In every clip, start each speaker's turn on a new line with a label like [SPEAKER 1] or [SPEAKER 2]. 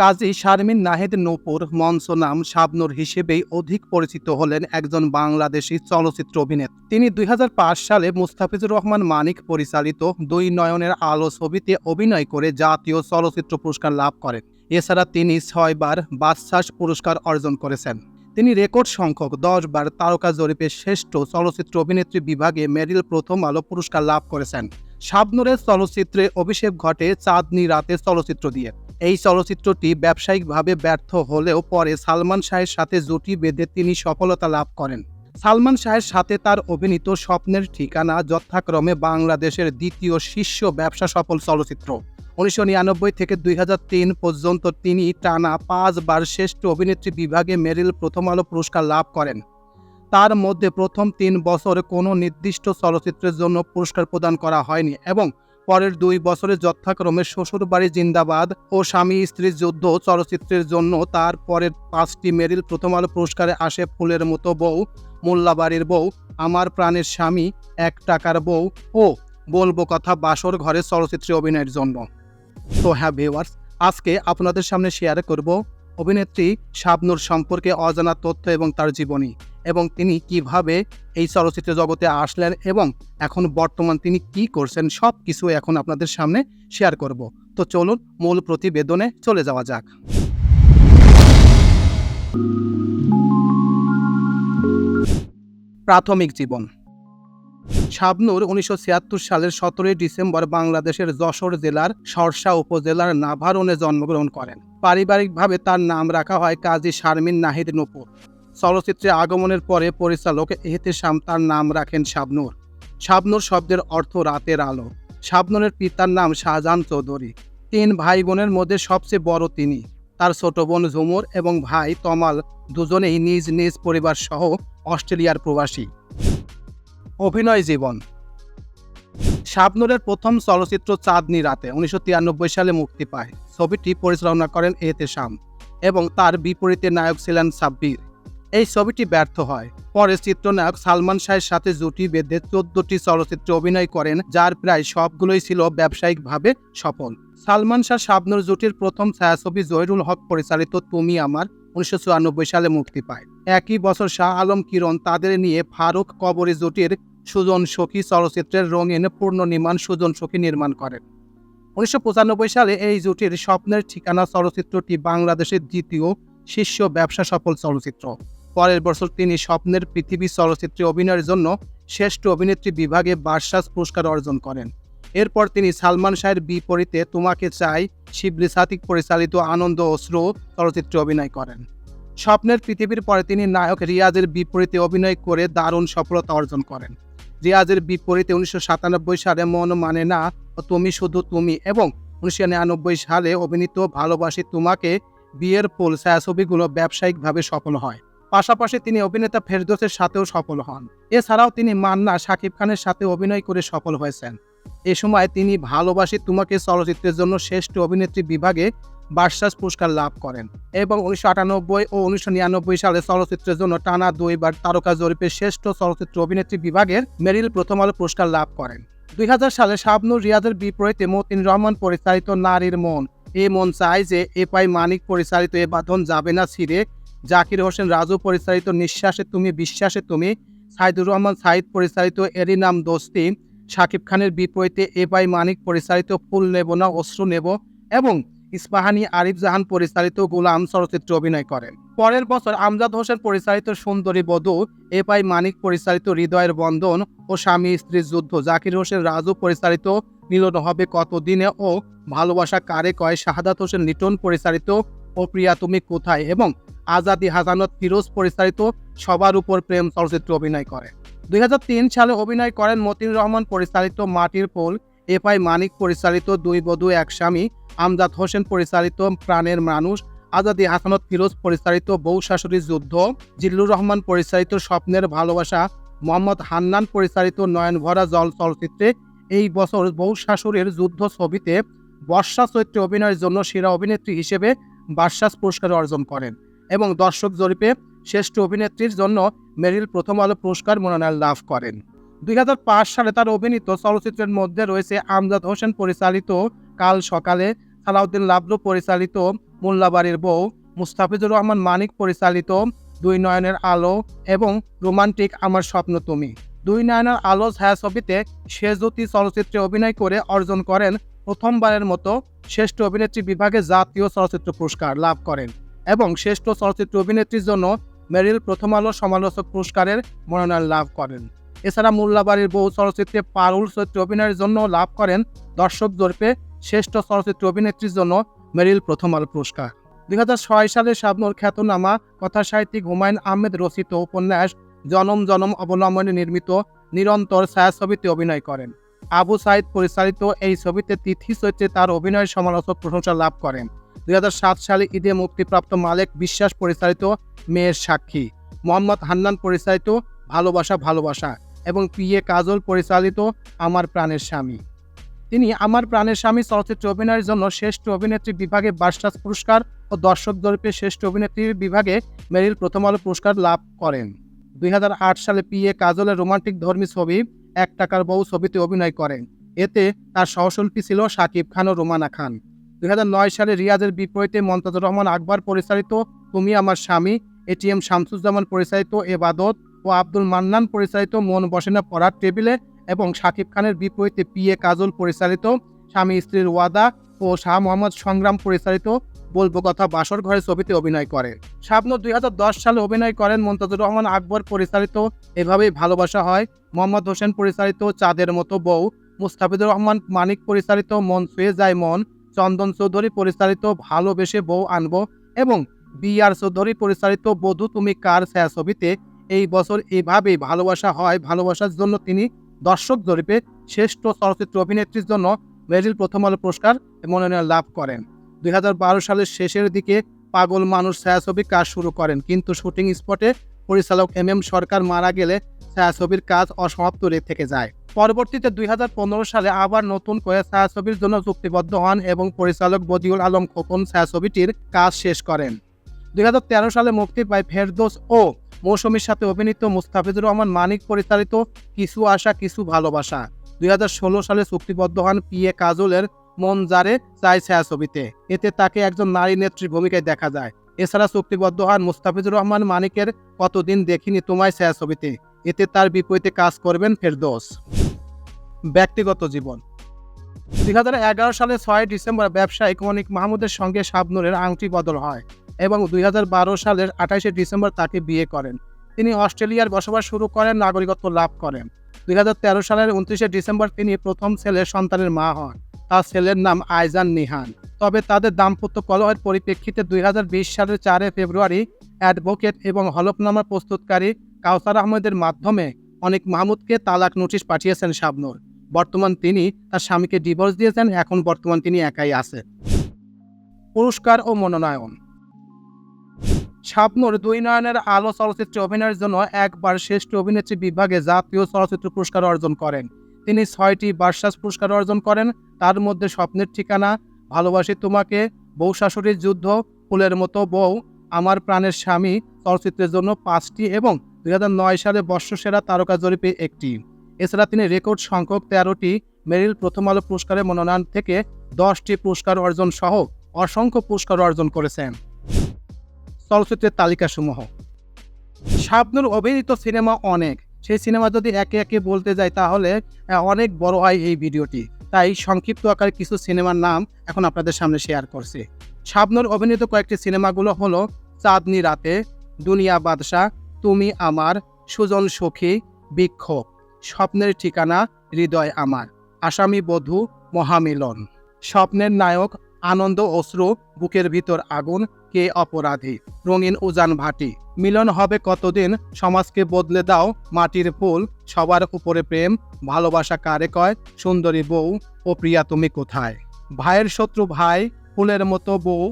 [SPEAKER 1] কাজী শারমিন নাহেদ নূপুর মঞ্চ নাম শাবনুর হিসেবেই অধিক পরিচিত হলেন একজন বাংলাদেশি চলচ্চিত্র অভিনেত্রী তিনি দুই সালে মুস্তাফিজুর রহমান মানিক পরিচালিত দুই নয়নের আলো ছবিতে অভিনয় করে জাতীয় চলচ্চিত্র পুরস্কার লাভ করেন এছাড়া তিনি ছয়বার বাদশাস পুরস্কার অর্জন করেছেন তিনি রেকর্ড সংখ্যক দশবার তারকা জরিপের শ্রেষ্ঠ চলচ্চিত্র অভিনেত্রী বিভাগে মেরিল প্রথম আলো পুরস্কার লাভ করেছেন শাবনুরের চলচ্চিত্রে অভিষেক ঘটে চাঁদনি রাতে চলচ্চিত্র দিয়ে এই চলচ্চিত্রটি ব্যবসায়িকভাবে ব্যর্থ হলেও পরে সালমান শাহের সাথে জুটি বেঁধে তিনি সফলতা লাভ করেন সালমান শাহের সাথে তার অভিনীত স্বপ্নের ঠিকানা যথাক্রমে বাংলাদেশের দ্বিতীয় শীর্ষ ব্যবসা সফল চলচ্চিত্র উনিশশো নিরানব্বই থেকে দুই পর্যন্ত তিনি টানা পাঁচবার শ্রেষ্ঠ অভিনেত্রী বিভাগে মেরিল প্রথম আলো পুরস্কার লাভ করেন তার মধ্যে প্রথম তিন বছর কোনো নির্দিষ্ট চলচ্চিত্রের জন্য পুরস্কার প্রদান করা হয়নি এবং পরের দুই বছরে যথাক্রমে শ্বশুরবাড়ি জিন্দাবাদ ও স্বামী স্ত্রীর যুদ্ধ চলচ্চিত্রের জন্য তার পরের পাঁচটি মেরিল প্রথম আলো পুরস্কারে আসে ফুলের মতো বউ মোল্লাবাড়ির বউ আমার প্রাণের স্বামী এক টাকার বউ ও বলবো কথা বাসর ঘরে চলচ্চিত্রে অভিনয়ের জন্য তো হ্যাঁ ভিউয়ার্স আজকে আপনাদের সামনে শেয়ার করব অভিনেত্রী শাবনুর সম্পর্কে অজানা তথ্য এবং তার জীবনী এবং তিনি কিভাবে এই চলচ্চিত্র জগতে আসলেন এবং এখন বর্তমান তিনি কি করছেন সব কিছু এখন আপনাদের সামনে শেয়ার করব তো চলুন মূল প্রতিবেদনে চলে যাওয়া যাক প্রাথমিক জীবন শাবনুর উনিশশো সালের সতেরোই ডিসেম্বর বাংলাদেশের যশোর জেলার সরসা উপজেলার নাভারনে জন্মগ্রহণ করেন পারিবারিকভাবে তার নাম রাখা হয় কাজী শারমিন নাহিদ নূপুর চলচ্চিত্রে আগমনের পরে পরিচালক এহতেশাম তার নাম রাখেন শাবনুর শাবনুর শব্দের অর্থ রাতের আলো শাবনুরের পিতার নাম শাহজাহান চৌধুরী তিন ভাই বোনের মধ্যে সবচেয়ে বড় তিনি তার ছোট বোন ঝুমুর এবং ভাই তমাল দুজনেই নিজ নিজ পরিবার সহ অস্ট্রেলিয়ার প্রবাসী অভিনয় জীবন শাবনুরের প্রথম চলচ্চিত্র চাঁদনি রাতে উনিশশো সালে মুক্তি পায় ছবিটি পরিচালনা করেন শাম এবং তার বিপরীতে নায়ক ছিলেন সাব্বির এই ছবিটি ব্যর্থ হয় পরে চিত্রনায়ক সালমান শাহের সাথে জুটি বেঁধে চোদ্দটি চলচ্চিত্রে অভিনয় করেন যার প্রায় সবগুলোই ছিল ব্যবসায়িকভাবে সফল সালমান শাহ শাবনুর জুটির প্রথম ছায়াছবি জহিরুল হক পরিচালিত তুমি আমার উনিশশো সালে মুক্তি পায় একই বছর শাহ আলম কিরণ তাদের নিয়ে ফারুক কবরি জুটির সুজন সখী চলচ্চিত্রের রঙিন পূর্ণনির্মাণ সুজন সখী নির্মাণ করেন উনিশশো সালে এই জুটির স্বপ্নের ঠিকানা চলচ্চিত্রটি বাংলাদেশের দ্বিতীয় শীর্ষ ব্যবসা সফল চলচ্চিত্র পরের বছর তিনি স্বপ্নের পৃথিবী চলচ্চিত্রে অভিনয়ের জন্য শ্রেষ্ঠ অভিনেত্রী বিভাগে বার্ষাস পুরস্কার অর্জন করেন এরপর তিনি সালমান শাহের বিপরীতে তোমাকে চাই শিবলি সাতিক পরিচালিত আনন্দ অশ্রু চলচ্চিত্রে অভিনয় করেন স্বপ্নের পৃথিবীর পরে তিনি নায়ক রিয়াজের বিপরীতে অভিনয় করে দারুণ সফলতা অর্জন করেন রিয়াজের বিপরীতে উনিশশো সাতানব্বই সালে মন মানে না তুমি শুধু তুমি এবং উনিশশো নিরানব্বই সালে অভিনীত ভালোবাসি তোমাকে বিয়ের পোল ছায়াছবিগুলো ব্যবসায়িকভাবে সফল হয় পাশাপাশি তিনি অভিনেতা ফেরদোসের সাথেও সফল হন এছাড়াও তিনি মান্না শাকিব খানের সাথে অভিনয় করে সফল হয়েছেন এ সময় তিনি ভালোবাসি তোমাকে চলচ্চিত্রের জন্য শ্রেষ্ঠ অভিনেত্রী বিভাগে বার্সাস পুরস্কার লাভ করেন এবং উনিশশো আটানব্বই ও উনিশশো নিরানব্বই সালে চলচ্চিত্রের জন্য টানা দুইবার তারকা জরিপের শ্রেষ্ঠ চলচ্চিত্র অভিনেত্রী বিভাগের মেরিল প্রথম আলো পুরস্কার লাভ করেন দুই সালে শাবনুর রিয়াজের বিপরীতে মতিন রহমান পরিচালিত নারীর মন এ মন চায় যে এপাই মানিক পরিচালিত এ বাঁধন যাবে না ছিঁড়ে জাকির হোসেন রাজু পরিচালিত নিঃশ্বাসে তুমি বিশ্বাসে তুমি সাইদুর রহমান সাইদ পরিচালিত এরি নাম দোস্তি শাকিব খানের বিপরীতে এবাই মানিক পরিচালিত ফুল নেব না অশ্রু নেব এবং ইস্পাহানি আরিফ জাহান পরিচালিত গোলাম চলচ্চিত্রে অভিনয় করেন পরের বছর আমজাদ হোসেন পরিচালিত সুন্দরী বধু এপাই মানিক পরিচালিত হৃদয়ের বন্ধন ও স্বামী স্ত্রীর যুদ্ধ জাকির হোসেন রাজু পরিচালিত মিলন হবে কতদিনে ও ভালোবাসা কারে কয় শাহাদাত হোসেন লিটন পরিচালিত ও প্রিয়া তুমি কোথায় এবং আজাদি হাসানত ফিরোজ পরিচালিত সবার উপর প্রেম চলচ্চিত্রে অভিনয় করেন দুই সালে অভিনয় করেন মতিন রহমান পরিচালিত মাটির পোল এফ আই মানিক পরিচালিত দুই বধু এক স্বামী আমজাদ হোসেন পরিচালিত প্রাণের মানুষ আজাদি হাসানত ফিরোজ পরিচালিত বউ শাশুড়ি যুদ্ধ জিল্লুর রহমান পরিচালিত স্বপ্নের ভালোবাসা মোহাম্মদ হান্নান পরিচালিত নয়নভরা জল চলচ্চিত্রে এই বছর বউ শাশুড়ির যুদ্ধ ছবিতে বর্ষা চৈত্রে অভিনয়ের জন্য সেরা অভিনেত্রী হিসেবে বার্ষাস পুরস্কার অর্জন করেন এবং দর্শক জরিপে শ্রেষ্ঠ অভিনেত্রীর জন্য মেরিল প্রথম আলো পুরস্কার মনোনয়ন লাভ করেন দুই সালে তার অভিনীত চলচ্চিত্রের মধ্যে রয়েছে আমজাদ হোসেন পরিচালিত কাল সকালে সালাউদ্দিন লাবলু পরিচালিত মোল্লাবাড়ির বউ মুস্তাফিজুর রহমান মানিক পরিচালিত দুই নয়নের আলো এবং রোমান্টিক আমার স্বপ্ন তুমি দুই নয়নের আলো ছায়াছবিতে শেষজ্যোতি চলচ্চিত্রে অভিনয় করে অর্জন করেন প্রথমবারের মতো শ্রেষ্ঠ অভিনেত্রী বিভাগে জাতীয় চলচ্চিত্র পুরস্কার লাভ করেন এবং শ্রেষ্ঠ চলচ্চিত্র অভিনেত্রীর জন্য মেরিল প্রথম আলো সমালোচক পুরস্কারের মনোনয়ন লাভ করেন এছাড়া মোল্লাবাড়ির বহু চলচ্চিত্রে পারুল চরিত্রে অভিনয়ের জন্য লাভ করেন দর্শক জরিপে শ্রেষ্ঠ চলচ্চিত্র অভিনেত্রীর জন্য মেরিল প্রথম আলো পুরস্কার দুই সালে শাবনুর খ্যাতনামা কথাসাহিত্যিক হুমায়ুন আহমেদ রচিত উপন্যাস জনম জনম অবলম্বনে নির্মিত নিরন্তর ছায়াছবিতে অভিনয় করেন আবু সাইদ পরিচালিত এই ছবিতে তিথি চরিত্রে তার অভিনয়ের সমালোচক প্রশংসা লাভ করেন দুই সালে ঈদে মুক্তিপ্রাপ্ত মালেক বিশ্বাস পরিচালিত মেয়ের সাক্ষী মোহাম্মদ হান্নান পরিচালিত ভালোবাসা ভালোবাসা এবং পি এ কাজল পরিচালিত আমার প্রাণের স্বামী তিনি আমার প্রাণের স্বামী চলচ্চিত্র অভিনয়ের জন্য শ্রেষ্ঠ অভিনেত্রী বিভাগে বার্সাস পুরস্কার ও দর্শক জরিপে শ্রেষ্ঠ অভিনেত্রী বিভাগে মেরিল প্রথম আলো পুরস্কার লাভ করেন দুই সালে পি এ কাজলের রোমান্টিক ধর্মী ছবি এক টাকার বউ ছবিতে অভিনয় করেন এতে তার সহশিল্পী ছিল শাকিব খান ও রোমানা খান দুই সালে রিয়াজের বিপরীতে মমতাজুর রহমান আকবর পরিচালিত তুমি আমার স্বামী এটিএম শামসুজ্জামান পরিচালিত এবাদত ও আব্দুল মান্নান পরিচালিত মন বসেনা পড়ার টেবিলে এবং শাকিব খানের বিপরীতে এ কাজল পরিচালিত স্বামী স্ত্রীর ওয়াদা ও শাহ মোহাম্মদ সংগ্রাম পরিচালিত বলবো কথা বাসর ঘরে ছবিতে অভিনয় করেন শাবনূর দুই সালে অভিনয় করেন মমতাজুর রহমান আকবর পরিচালিত এভাবেই ভালোবাসা হয় মোহাম্মদ হোসেন পরিচালিত চাঁদের মতো বউ মুস্তাফিদুর রহমান মানিক পরিচালিত মন ছুঁয়ে যায় মন চন্দন চৌধুরী পরিচালিত ভালোবেসে বউ আনবো এবং বি আর চৌধুরী পরিচালিত বধু তুমি কার ছায়া ছবিতে এই বছর এইভাবেই ভালোবাসা হয় ভালোবাসার জন্য তিনি দর্শক জরিপে শ্রেষ্ঠ চলচ্চিত্র অভিনেত্রীর জন্য মেরিল প্রথম আলো পুরস্কার মনোনয়ন লাভ করেন দুই সালের শেষের দিকে পাগল মানুষ ছায়াছবি কাজ শুরু করেন কিন্তু শুটিং স্পটে পরিচালক এম এম সরকার মারা গেলে ছায়াছবির কাজ অসমাপ্ত থেকে যায় পরবর্তীতে দুই সালে আবার নতুন করে ছায়াছবির জন্য চুক্তিবদ্ধ হন এবং পরিচালক বদিউল আলম খোকন ছায়াছবিটির কাজ শেষ করেন দুই সালে মুক্তি পায় ফেরদোস ও মৌসুমীর সাথে অভিনীত মুস্তাফিজুর রহমান মানিক পরিচালিত কিছু আশা কিছু ভালোবাসা দুই সালে চুক্তিবদ্ধ হন পি এ কাজলের মন জারে চাই ছায়াছবিতে এতে তাকে একজন নারী নেত্রীর ভূমিকায় দেখা যায় এছাড়া চুক্তিবদ্ধ হন মুস্তাফিজুর রহমান মানিকের কতদিন দেখিনি তোমায় শেষ ছবিতে এতে তার বিপরীতে কাজ করবেন ফেরদোস ব্যক্তিগত জীবন দুই সালে ছয় ডিসেম্বর ব্যবসায়ী মনিক মাহমুদের সঙ্গে শাবনুরের আংটি বদল হয় এবং দুই হাজার বারো সালের আঠাশে ডিসেম্বর তাকে বিয়ে করেন তিনি অস্ট্রেলিয়ার বসবাস শুরু করেন নাগরিকত্ব লাভ করেন দুই সালের উনত্রিশে ডিসেম্বর তিনি প্রথম ছেলের সন্তানের মা হন তার ছেলের নাম আইজান নিহান তবে তাদের দাম্পত্য কলহের পরিপ্রেক্ষিতে দুই সালের চারে ফেব্রুয়ারি অ্যাডভোকেট এবং হলফনামা প্রস্তুতকারী কাউসার আহমেদের মাধ্যমে অনেক মাহমুদকে তালাক নোটিশ পাঠিয়েছেন শাবনুর বর্তমান তিনি তার স্বামীকে ডিভোর্স দিয়েছেন এখন বর্তমান তিনি একাই আছে পুরস্কার ও মনোনয়ন শাবনুর দুই নয়নের আলো চলচ্চিত্রে অভিনয়ের জন্য একবার শ্রেষ্ঠ অভিনেত্রী বিভাগে জাতীয় চলচ্চিত্র পুরস্কার অর্জন করেন তিনি ছয়টি বার্ষাস পুরস্কার অর্জন করেন তার মধ্যে স্বপ্নের ঠিকানা ভালোবাসি তোমাকে বউ শাশুড়ির যুদ্ধ ফুলের মতো বউ আমার প্রাণের স্বামী চলচ্চিত্রের জন্য পাঁচটি এবং দুই সালে বর্ষসেরা তারকা জরিপে একটি এছাড়া তিনি রেকর্ড সংখ্যক তেরোটি মেরিল প্রথম আলো পুরস্কারের মনোনয়ন থেকে দশটি পুরস্কার অর্জন সহ অসংখ্য পুরস্কার অর্জন করেছেন চলচ্চিত্রের তালিকাসমূহ শাবনুর অভিনীত সিনেমা অনেক সেই সিনেমা যদি একে একে বলতে যায় তাহলে অনেক বড় হয় এই ভিডিওটি তাই সংক্ষিপ্ত আকারে কিছু সিনেমার নাম এখন আপনাদের সামনে শেয়ার করছি শাবনর অভিনীত কয়েকটি সিনেমাগুলো হলো চাঁদনি রাতে দুনিয়া বাদশাহ তুমি আমার সুজন সখী বিক্ষোভ স্বপ্নের ঠিকানা হৃদয় আমার আসামি বধূ মহামিলন স্বপ্নের নায়ক আনন্দ অশ্রু বুকের ভিতর আগুন কে অপরাধী রঙিন উজান ভাটি মিলন হবে কতদিন সমাজকে বদলে দাও মাটির ফুল সবার উপরে প্রেম ভালোবাসা কারে কয় সুন্দরী বউ ও প্রিয়া তুমি কোথায় ভাইয়ের শত্রু ভাই ফুলের মতো বউ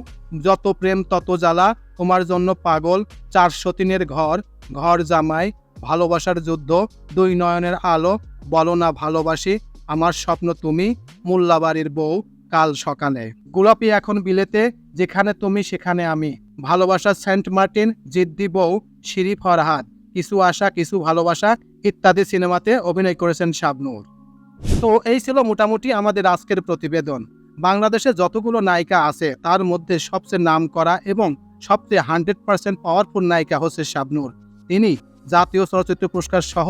[SPEAKER 1] যত প্রেম তত জ্বালা তোমার জন্য পাগল চারশো তিনের ঘর ঘর জামাই ভালোবাসার যুদ্ধ দুই নয়নের আলো বলো না ভালোবাসি আমার স্বপ্ন তুমি মোল্লাবাড়ির বউ কাল সকালে গোলাপি এখন বিলেতে যেখানে তুমি সেখানে আমি ভালোবাসা সেন্ট মার্টিন জিদ্দি বউ শিরি ফরহাদ কিছু আশা কিছু ভালোবাসা ইত্যাদি সিনেমাতে অভিনয় করেছেন শাবনুর তো এই ছিল মোটামুটি আমাদের আজকের প্রতিবেদন বাংলাদেশে যতগুলো নায়িকা আছে তার মধ্যে সবচেয়ে নাম করা এবং সবচেয়ে হান্ড্রেড পাওয়ারফুল নায়িকা হচ্ছে শাবনুর তিনি জাতীয় চলচ্চিত্র পুরস্কার সহ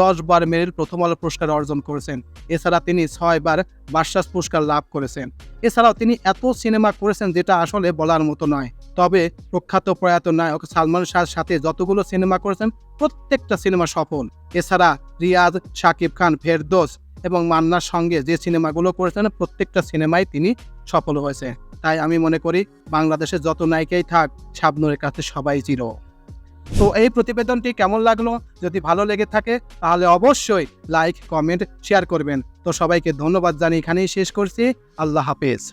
[SPEAKER 1] দশ বার মেরিল প্রথম আলো পুরস্কার অর্জন করেছেন এছাড়া তিনি ছয়বার বার্সাস পুরস্কার লাভ করেছেন এছাড়াও তিনি এত সিনেমা করেছেন যেটা আসলে বলার মতো নয় তবে প্রখ্যাত প্রয়াত নায়ক সালমান শাহর সাথে যতগুলো সিনেমা করেছেন প্রত্যেকটা সিনেমা সফল এছাড়া রিয়াজ শাকিব খান ফেরদোস এবং মান্নার সঙ্গে যে সিনেমাগুলো করেছেন প্রত্যেকটা সিনেমায় তিনি সফল হয়েছে তাই আমি মনে করি বাংলাদেশের যত নায়িকাই থাক সাবনুরের কাছে সবাই জিরো তো এই প্রতিবেদনটি কেমন লাগলো যদি ভালো লেগে থাকে তাহলে অবশ্যই লাইক কমেন্ট শেয়ার করবেন তো সবাইকে ধন্যবাদ জানিয়ে এখানেই শেষ করছি আল্লাহ হাফেজ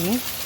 [SPEAKER 1] Mm-hmm.